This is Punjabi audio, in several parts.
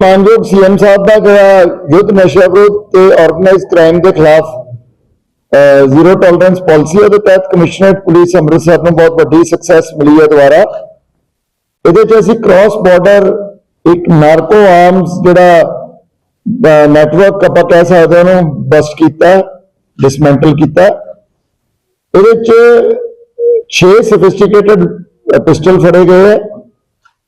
ਮਾਨਯੋਗ ਸੀਐਮ ਸਾਹਿਬ ਦਾ ਜਿਹੜਾ ਯੁੱਧ ਨਸ਼ਾ ਵਿਰੋਧ ਤੇ ਆਰਗੇਨਾਈਜ਼ ਕ੍ਰਾਈਮ ਦੇ ਖਿਲਾਫ ਜ਼ੀਰੋ ਟੋਲਰੈਂਸ ਪਾਲਿਸੀ ਉਹਦੇ ਤਹਿਤ ਕਮਿਸ਼ਨਰੇਟ ਪੁਲਿਸ ਅੰਮ੍ਰਿਤਸਰ ਨੂੰ ਬਹੁਤ ਵੱਡੀ ਸਕਸੈਸ ਮਿਲੀ ਹੈ ਦੁਆਰਾ ਇਹਦੇ ਚ ਅਸੀਂ ਕ੍ਰਾਸ ਬਾਰਡਰ ਇੱਕ ਨਾਰਕੋ ਆਰਮਸ ਜਿਹੜਾ ਨੈਟਵਰਕ ਆਪਾਂ ਕਹਿ ਸਕਦੇ ਹਾਂ ਉਹਨੂੰ ਬਸਟ ਕੀਤਾ ਡਿਸਮੈਂਟਲ ਕੀਤਾ। ਇਹਦੇ ਚ 6 ਸੋਫਿਸਟੀਕੇਟਡ ਪਿਸਟਲ ਫੜੇ ਗਏ ਹੈ।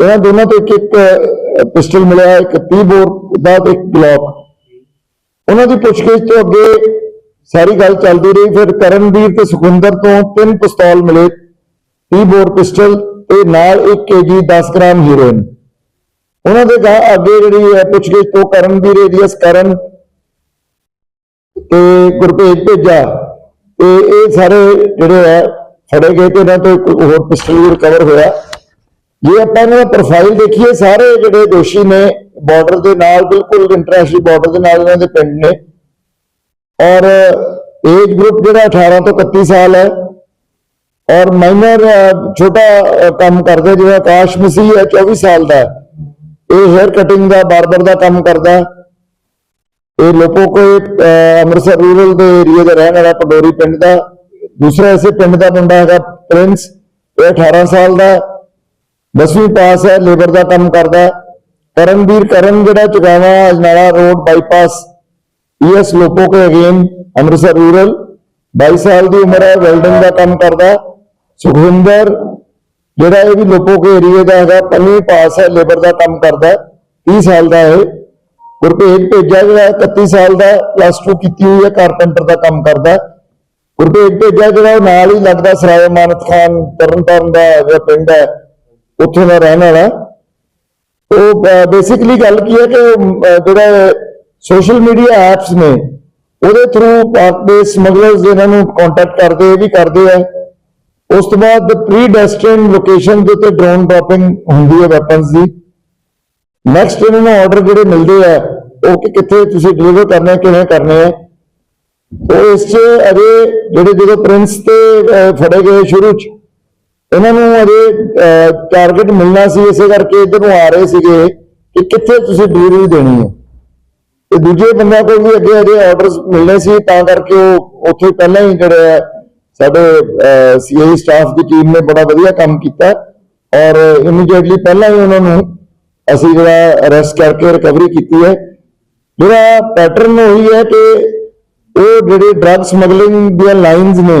ਇਹਨਾਂ ਦੋਨਾਂ ਤੋਂ ਇੱਕ ਇੱਕ ਪਿਸਟਲ ਮਿਲਿਆ, ਇੱਕ 30 ਬੋਰ ਦਾ ਇੱਕ ਗਲੌਕ ਉਹਨਾਂ ਦੀ ਪੁੱਛਗਿੱਛ ਤੋਂ ਅੱਗੇ ਸਾਰੀ ਗੱਲ ਚੱਲਦੀ ਰਹੀ। ਫਿਰ ਕਰਨਵੀਰ ਤੇ ਸੁਖਿੰਦਰ ਤੋਂ ਤਿੰਨ ਪਿਸਤੌਲ ਮਿਲੇ 30 ਬੋਰ ਪਿਸਟਲ ਤੇ ਨਾਲ 1 ਕੇਜੀ 10 ਗ੍ਰਾਮ ਹੀਰੋਇਨ। ਉਹਨਾਂ ਦੇ ਅੱਗੇ ਜਿਹੜੀ ਹੈ ਪੁੱਛਗਿੱਛ ਤੋਂ ਕਰਨਵੀਰ ਏਰੀਅਸ ਕਰਨ ਤੇ ਗੁਰਪ੍ਰੀਤ ਭੇਜਾ ਤੇ ਇਹ ਸਾਰੇ ਜਿਹੜੇ ਹੈ ਫੜੇ ਗਏ ਤੇ ਇਹਨਾਂ ਤੋਂ ਇੱਕ ਹੋਰ ਪਿਸਟਲ ਵੀ ਰਿਕਵਰ ਹੋਇਆ। ਜੇ ਆਪਾਂ ਇਹਨਾਂ ਦਾ ਪ੍ਰੋਫਾਈਲ ਦੇਖੀਏ ਸਾਰੇ ਜਿਹੜੇ ਦੋਸ਼ੀ ਨੇ ਬਾਰਡਰ ਦੇ ਨਾਲ ਬਿਲਕੁਲ ਇੰਟਰਨੈਸ਼ਨਲ ਬਾਰਡਰ ਦੇ ਨਾਲ ਇਹਨਾਂ ਦੇ ਪਿੰਡ ਨੇ ਔਰ ਏਜ ਗਰੁੱਪ ਜਿਹੜਾ 18 ਤੋਂ 31 ਸਾਲ ਹੈ ਔਰ ਮਾਈਨਰ ਛੋਟਾ ਅਹ, ਕੰਮ ਕਰਦੇ ਜਿਵੇਂ ਆਕਾਸ਼ ਮਸੀਹ ਹੈ 24 ਸਾਲ ਦਾ ਹੈ। ਇਹ ਹੈਅਰ ਕਟਿੰਗ ਦਾ ਬਾਰਬਰ ਦਾ ਕੰਮ ਕਰਦਾ ਹੈ। ਇਹ ਲੋਪੋਕੋ ਅਹ, ਅੰਮ੍ਰਿਤਸਰ ਰੂਰਲ ਦੇ ਏਰੀਆ ਦਾ ਰਹਿਣ ਵਾਲਾ ਪਡੋਰੀ ਪਿੰਡ ਦਾ ਦੂਸਰਾ ਇਸੇ ਪਿੰਡ ਦਾ ਮੁੰਡਾ ਹੈਗਾ ਪ੍ਰਿੰਸ ਇਹ 18 ਸਾਲ ਦਾ ਹੈ। ਦਸਵੀਂ ਪਾਸ ਹੈ, ਲੇਬਰ ਦਾ ਕੰਮ ਕਰਦਾ ਕਰਨਵੀਰ ਕਰਨ ਜਿਹੜਾ Chugawan Ajnala road bypass ES Lopoke again Amritsar rural 22 ਸਾਲ ਦੀ ਉਮਰ ਹੈ ਵੈਲਡਿੰਗ ਦਾ ਕੰਮ ਕਰਦਾ ਸੁਖਵਿੰਦਰ, ਜਿਹੜਾ ਇਹ ਵੀ ਲੋਪੋ ਕੇ ਏਰੀਏ ਦਾ ਹੈਗਾ, ਪੰਜਵੀਂ ਪਾਸ ਹੈ, ਲੇਬਰ ਦਾ ਕੰਮ ਕਰਦਾ ਹੈ। 30 ਸਾਲ ਦਾ ਹੈ ਗੁਰਪ੍ਰੀਤ ਭੇਜਿਆ ਜਿਹੜਾ 31 ਸਾਲ ਦਾ ਪਲੱਸ 2 ਕੀਤੀ ਹੋਈ ਹੈ ਕਾਰਪੈਂਟਰ ਦਾ ਕੰਮ ਕਰਦਾ ਹੈ। ਗੁਰਪ੍ਰੀਤ ਭੇਜਾ ਜਿਹੜਾ ਉਹ ਨਾਲ ਹੀ ਲੱਗਦਾ ਸਰਾਏ ਮਾਨਤ ਖਾਨ, ਤਰਨਤਾਰਨ ਦਾ ਪਿੰਡ ਹੈ। ਉੱਥੋਂ ਦਾ ਰਹਿਣ ਵਾਲਾ। ਉਹ ਬੇਸਿਕਲੀ ਗੱਲ ਕੀ ਹੈ ਕਿ ਜਿਹੜਾ ਸੋਸ਼ਲ ਮੀਡੀਆ ਐਪਸ ਨੇ, ਉਹਦੇ ਥਰੂ ਪਾਕ ਦੇ ਸਮਗਲਰਸ ਇਹਨਾਂ ਨੂੰ ਕੰਟੈਕਟ ਕਰਦੇ, ਇਹ ਵੀ ਕਰਦੇ ਆ। ਉਸ ਤੋਂ ਬਾਅਦ ਪ੍ਰੀ ਡੈਸਟਿਨਡ ਲੋਕੇਸ਼ਨ ਦੇ ਉੱਤੇ ਡਰੋਨ ਡ੍ਰੌਪਿੰਗ ਹੁੰਦੀ ਹੈ ਵੈਪਨਸ ਦੀ। ਨੈਕਸਟ ਇਹਨਾਂ ਨੂੰ ਆਰਡਰ ਜਿਹੜੇ ਮਿਲਦੇ ਆ, ਉਹ ਕਿ ਕਿੱਥੇ ਤੁਸੀਂ ਡਿਲੀਵਰ ਕਰਨੇ, ਕਿਵੇਂ ਕਰਨੇ ਆ। ਉਹ ਇਸ 'ਚ ਅਜੇ ਜਿਹੜੇ, ਜਦੋਂ ਪ੍ਰਿੰਸ ਤੇ ਫੜੇ ਗਏ ਸ਼ੁਰੂ 'ਚ ਇਹਨਾਂ ਨੂੰ ਅਜੇ ਟਾਰਗੇਟ ਮਿਲਣਾ ਸੀ ਇਸੇ ਕਰਕੇ ਇਧਰ ਨੂੰ ਆ ਰਹੇ ਸੀਗੇ ਕਿ ਕਿੱਥੇ ਤੁਸੀਂ ਡਿਲੀਵਰੀ ਦੇਣੀ ਹੈ। ਤੇ ਦੂਜੇ ਬੰਦਿਆਂ ਕੋਲ ਵੀ ਅੱਗੇ ਅਜੇ ਆਰਡਰਸ ਮਿਲਣੇ ਸੀ ਤਾਂ ਕਰਕੇ ਉਹ ਉੱਥੇ ਪਹਿਲਾਂ ਹੀ ਜਿਹੜੇ ਆ, ਸਾਡੇ ਸੀਆਈ ਸਟਾਫ ਦੀ ਟੀਮ ਨੇ ਬੜਾ ਵਧੀਆ ਕੰਮ ਕੀਤਾ। ਔਰ ਇਮੀਡੀਏਟਲੀ ਪਹਿਲਾਂ ਹੀ ਉਹਨਾਂ ਨੂੰ ਅਸੀਂ ਜਿਹੜਾ ਅਰੈਸਟ ਕਰਕੇ ਰਿਕਵਰੀ ਕੀਤੀ ਹੈ। ਜਿਹੜਾ ਪੈਟਰਨ ਉਹੀ ਹੈ ਕਿ ਉਹ ਜਿਹੜੇ ਡਰੱਗ ਸਮਗਲਿੰਗ ਦੀਆਂ ਲਾਈਨਸ ਨੇ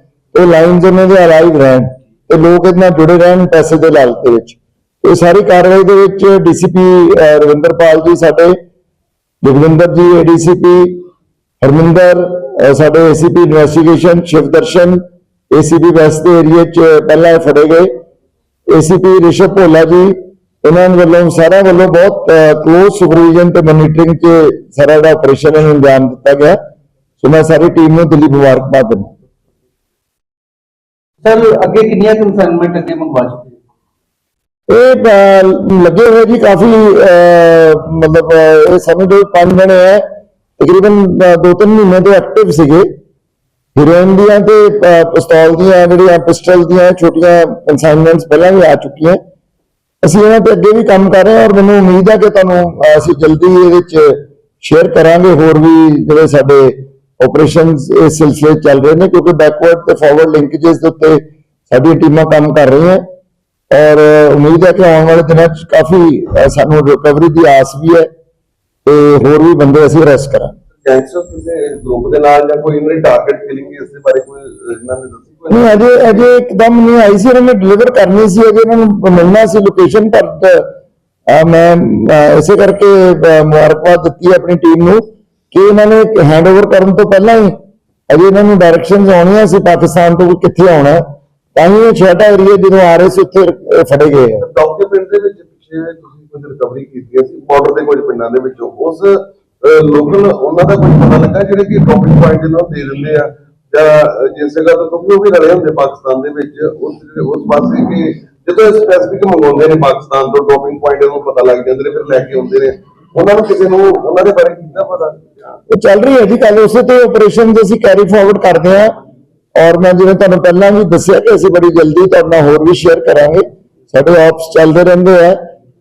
ਆ, ਉਹ ਲਾਈਨਸ ਉਹਨਾਂ ਦੇ ਅਰਾਈਵ ਰਹਿਣ ਤੇ ਲੋਕ ਇਹਦੇ ਨਾਲ ਜੁੜੇ ਰਹਿਣ ਪੈਸੇ ਦੇ ਲਾਲਚ ਦੇ ਵਿੱਚ। ਇਹ ਸਾਰੀ ਕਾਰਵਾਈ ਦੇ ਵਿੱਚ ਡੀਸੀਪੀ ਰਵਿੰਦਰਪਾਲ ਜੀ ਸਾਡੇ ਜਗਵਿੰਦਰ ਜੀ ਏਡੀਸੀਪੀ ਹਰਮਿੰਦਰ ਅਹ ਸਾਡੇ ACP investigation Shivdarshan ACP west ਦੇ ਏਰੀਆ ਚ ਪਹਿਲਾਂ ਇਹ ਫੜੇ ਗਏ। ਏਸੀਪੀ ਰਿਸ਼ਵ ਭੋਲਾ ਜੀ ਇਹਨਾਂ ਵੱਲੋਂ ਸਾਰਿਆਂ ਵੱਲੋਂ ਬਹੁਤ ਕਲੋਜ਼ ਸੁਪਰਵੀਜ਼ਨ ਤੇ ਮੋਨੀਟਰਿੰਗ ਚ ਸਾਰਾ ਜਿਹੜਾ ਆਪਰੇਸ਼ਨ ਨੂੰ ਅੰਜਾਮ ਦਿੱਤਾ ਗਿਆ। ਸੋ ਮੈਂ ਸਾਰੀ ਟੀਮ ਨੂੰ ਦਿੱਲੀ ਮੁਬਾਰਕਬਾਦ ਦਿੰਦਾ। ਸਰ ਅੱਗੇ ਕਿੰਨੀਆਂ ਕਨਸਾਈਨਮੈਂਟ ਅੱਗੇ ਮੰਗਵਾ ਚੁੱਕੇ ਇਹ ਅਹ, ਲੱਗੇ ਹੋਏ ਜੀ ਕਾਫੀ ਅਹ, ਮਤਲਬ ਅਹ, ਇਹ ਸਾਨੂੰ ਪੰਜ ਜਣੇ ਹੈ ਤਕਰੀਬਨ ਅਹ, ਦੋ ਤਿੰਨ ਮਹੀਨੇ ਤੋਂ ਐਕਟਿਵ ਸੀਗੇ। ਹੀਰੋਇਨ ਦੀਆਂ ਤੇ ਅਹ, ਪਿਸਤੌਲ ਦੀਆਂ ਜਿਹੜੀਆਂ ਪਿਸਟਲ ਦੀਆਂ ਛੋਟੀਆਂ ਕਨਸਾਈਨਮੈਂਟਸ ਪਹਿਲਾਂ ਵੀ ਆ ਚੁੱਕੀਆਂ। ਅਸੀਂ ਇਹਨਾਂ ਤੇ ਅੱਗੇ ਵੀ ਕੰਮ ਕਰ ਰਹੇ ਹਾਂ ਔਰ ਮੈਨੂੰ ਉਮੀਦ ਹੈ ਕਿ ਤੁਹਾਨੂੰ ਅਹ, ਅਸੀਂ ਜਲਦੀ ਇਹਦੇ ਵਿੱਚ ਸ਼ੇਅਰ ਕਰਾਂਗੇ ਹੋਰ ਵੀ ਜਿਹੜੇ ਸਾਡੇ ਆਪਰੇਸ਼ਨਸ ਇਸ ਸਿਲਸਿਲੇ ਚੱਲ ਰਹੇ ਨੇ ਕਿਉਂਕਿ ਬੈਕਵਰਡ ਤੇ ਫਾਰਵਰਡ ਲਿੰਕੇजेस ਦੇ ਉੱਤੇ ਸਾਡੀਆਂ ਟੀਮਾਂ ਕੰਮ ਕਰ ਰਹੀਆਂ। ਔਰ ਉਮੀਦ ਹੈ ਕਿ ਆਉਣ ਵਾਲੇ ਦਿਨਾਂ 'ਚ ਕਾਫੀ ਸਾਨੂੰ ਰਿਕਵਰੀ ਦੀ ਆਸ ਵੀ ਹੈ ਤੇ ਹੋਰ ਵੀ ਬੰਦੇ ਅਸੀਂ ਅਰੈਸਟ ਕਰਾਂਗੇ। ਗੈਂਗਸਟਰ ਕਿਸੇ ਗਰੁੱਪ ਦੇ ਨਾਲ ਜਾਂ ਕੋਈ ਇਹਨਾਂ ਦੀ ਟਾਰਗੇਟ ਕਿਲਿੰਗ ਇਸ ਦੇ ਬਾਰੇ ਕੋਈ ਇਹਨਾਂ ਨੇ ਦੱਸੀ ਕੋਈ? ਨਹੀਂ ਅਜੇ ਅਜੇ ਇੱਕਦਮ ਨਹੀਂ ਆਈ ਸੀ ਇਹਨਾਂ ਨੇ ਡਿਲੀਵਰ ਕਰਨੀ ਸੀ ਅਜੇ ਇਹਨਾਂ ਨੂੰ ਮਿਲਣਾ ਸੀ ਲੋਕੇਸ਼ਨ ਪਰ ਮੈਂ ਇਸੇ ਕਰਕੇ ਮੁਬਾਰਕਬਾਦ ਦਿੱਤੀ ਆਪਣੀ ਟੀਮ ਨੂੰ। ਕਿ ਇਹਨਾਂ ਨੇ ਹੈਂਡਓਵਰ ਕਰਨ ਤੋਂ ਪਹਿਲਾਂ ਹੀ ਅਜੇ ਇਹਨਾਂ ਨੂੰ ਡਾਇਰੈਕਸ਼ਨਸ ਆਉਣੀਆਂ ਸੀ ਪਾਕਿਸਤਾਨ ਤੋਂ ਕਿੱਥੇ ਆਉਣਾ ਤਾਂ ਹੀ ਇਹ ਛੋਟਾ ਏਰੀਆ ਜਦੋਂ ਆ ਰਹੇ ਸੀ ਉੱਥੇ ਫੜੇ ਗਏ ਆ। ਡੌਕੇ ਪਿੰਡ ਦੇ ਵਿੱਚ ਪਿੱਛੇ ਤੁਸੀਂ ਕੁਝ ਰਿਕਵਰੀ ਕੀਤੀ ਸੀ ਬਾਰਡਰ ਦੇ ਕੁਝ ਪਿੰਡਾਂ ਦੇ ਵਿੱਚੋਂ। ਉਸ ਲੋਕਲ ਉਹਨਾਂ ਦਾ ਕੁਝ ਪਤਾ ਲੱਗਾ ਜਿਹੜੇ ਕਿ ਡ੍ਰੌਪਿੰਗ ਪੁਆਇੰਟ ਨੂੰ ਦੇ ਦਿੰਦੇ ਆ, ਜਾਂ ਜਿਸ ਜਗ੍ਹਾ ਤੋਂ ਕਿਉਂਕਿ ਉਹ ਵੀ ਰਲੇ ਹੁੰਦੇ ਪਾਕਿਸਤਾਨ ਦੇ ਵਿੱਚ, ਉਸ ਉਸ ਪਾਸੇ ਕਿ ਜਦੋਂ ਸਪੈਸੀਫਿਕ ਮੰਗਾਉਂਦੇ ਨੇ ਪਾਕਿਸਤਾਨ ਤੋਂ ਡ੍ਰੌਪਿੰਗ ਪੁਆਇੰਟ ਨੂੰ ਪਤਾ ਲੱਗ ਜਾਂਦੇ ਨੇ, ਫਿਰ ਲੈ ਕੇ ਆਉਂਦੇ ਨੇ। ਉਹਨਾਂ ਨੂੰ ਕਿਸੇ ਨੂੰ ਉਹਨਾਂ ਦੇ ਬਾਰੇ ਕੀਤਾ ਪਤਾ ਉਹ ਚੱਲ ਰਹੀ ਹੈ ਜੀ ਕੱਲ ਉਸੇ ਤੇ ਆਪਰੇਸ਼ਨ ਅਸੀਂ ਕੈਰੀ ਫਾਰਵਰਡ ਕਰਦੇ ਹਾਂ ਔਰ ਮੈਂ ਜਿਵੇਂ ਤੁਹਾਨੂੰ ਪਹਿਲਾਂ ਵੀ ਦੱਸਿਆ ਕਿ ਅਸੀਂ ਬੜੀ ਜਲਦੀ ਤੁਹਾਡੇ ਨਾਲ ਹੋਰ ਵੀ ਸ਼ੇਅਰ ਕਰਾਂਗੇ। ਸਾਡੇ ਆਪਸ ਚੱਲਦੇ ਰਹਿੰਦੇ ਆ।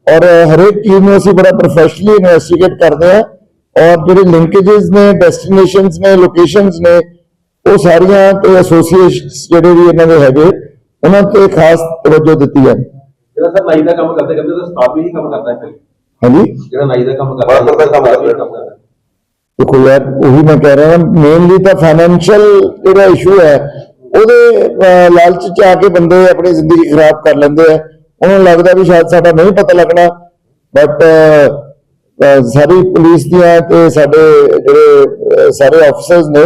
ਔਰ ਹਰੇਕ ਚੀਜ਼ ਨੂੰ ਅਸੀਂ ਬੜਾ ਪ੍ਰੋਫੈਸ਼ਨਲੀ ਇਨਵੈਸਟੀਗੇਟ ਕਰਦੇ ਹਾਂ ਔਰ ਜਿਹੜੇ ਲਿੰਕੇजेस ਨੇ ਡੈਸਟੀਨੇਸ਼ਨਸ ਨੇ ਲੋਕੇਸ਼ਨਸ ਨੇ ਉਹ ਸਾਰੀਆਂ ਤੇ ਐਸੋਸੀਏਸ਼ਨਸ ਜਿਹੜੇ ਵੀ ਇਹਨਾਂ ਦੇ ਹੈਗੇ ਉਹਨਾਂ ਤੇ ਖਾਸ ਤਵੱਜੋ ਦਿੱਤੀ ਹੈ ਜਿਹੜਾ ਸਰ ਨਾਈ ਦਾ ਕੰਮ ਕਰਦੇ ਕਰਦੇ ਤਾਂ ਸਟਾਫ ਵੀ ਹੀ ਕੰਮ ਕਰਦਾ ਹੈ ਫਿਰ। ਹਾਂਜੀ? ਜਿਹੜਾ ਨਾਈ ਦਾ ਕੰਮ ਕਰਦਾ। Worker ਦਾ ਕੰਮ ਕਰਦਾ। ਦੇਖੋ ਯਾਰ ਉਹੀ ਮੈਂ ਕਹਿ ਰਿਹਾ ਮੇਨਲੀ ਤਾਂ ਫਾਈਨੈਂਸ਼ੀਅਲ ਜਿਹੜਾ ਇਸ਼ੂ ਹੈ ਉਹਦੇ ਲਾਲਚ ਚ ਆ ਕੇ ਬੰਦੇ ਆਪਣੀ ਜ਼ਿੰਦਗੀ ਖਰਾਬ ਕਰ ਲੈਂਦੇ ਆ। ਉਹਨਾਂ ਨੂੰ ਲੱਗਦਾ ਵੀ ਸ਼ਾਇਦ ਸਾਡਾ ਨਹੀਂ ਪਤਾ ਲੱਗਣਾ। ਬਟ ਸਾਰੀ ਪੁਲਿਸ ਦੀਆਂ ਤੇ ਸਾਡੇ ਜਿਹੜੇ ਸਾਰੇ ਆਫੀਸਰਸ ਨੇ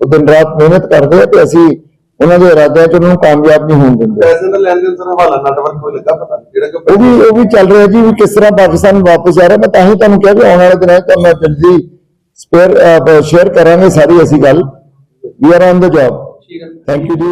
ਉਹ ਦਿਨ ਰਾਤ ਮਿਹਨਤ ਕਰਦੇ ਆ ਤੇ ਅਸੀਂ ਉਹਨਾਂ ਦੇ ਇਰਾਦਿਆਂ ਚ ਉਹਨਾਂ ਨੂੰ ਕਾਮਯਾਬ ਨਹੀਂ ਹੋਣ ਦਿੰਦੇ। ਪੈਸੇ ਦਾ ਲੈਣ ਦੇਣ ਸਰ ਹਵਾਲਾ ਨੈਟਵਰਕ ਕੋਈ ਲੱਗਾ ਪਤਾ ਜਿਹੜਾ ਕਿ ਉਹ ਵੀ ਉਹ ਵੀ ਚੱਲ ਰਿਹਾ ਜੀ ਵੀ ਕਿਸ ਤਰ੍ਹਾਂ ਪਾਕਿਸਤਾਨ ਵਾਪਸ ਆ ਰਿਹਾ। ਮੈਂ ਤਾਂ ਹੀ ਤੁਹਾਨੂੰ ਕਿਹਾ ਵੀ ਆਉਣ ਵਾਲੇ ਦਿਨਾਂ 'ਚ ਤੁਹਾਨੂੰ ਮੈਂ ਜਲਦੀ ਸਪੇਅਰ ਸ਼ੇਅਰ ਕਰਾਂਗੇ ਸਾਰੀ ਅਸੀਂ ਗੱਲ। We are on the job ਠੀਕ ਹੈ। ਥੈਂਕ ਯੂ ਜੀ।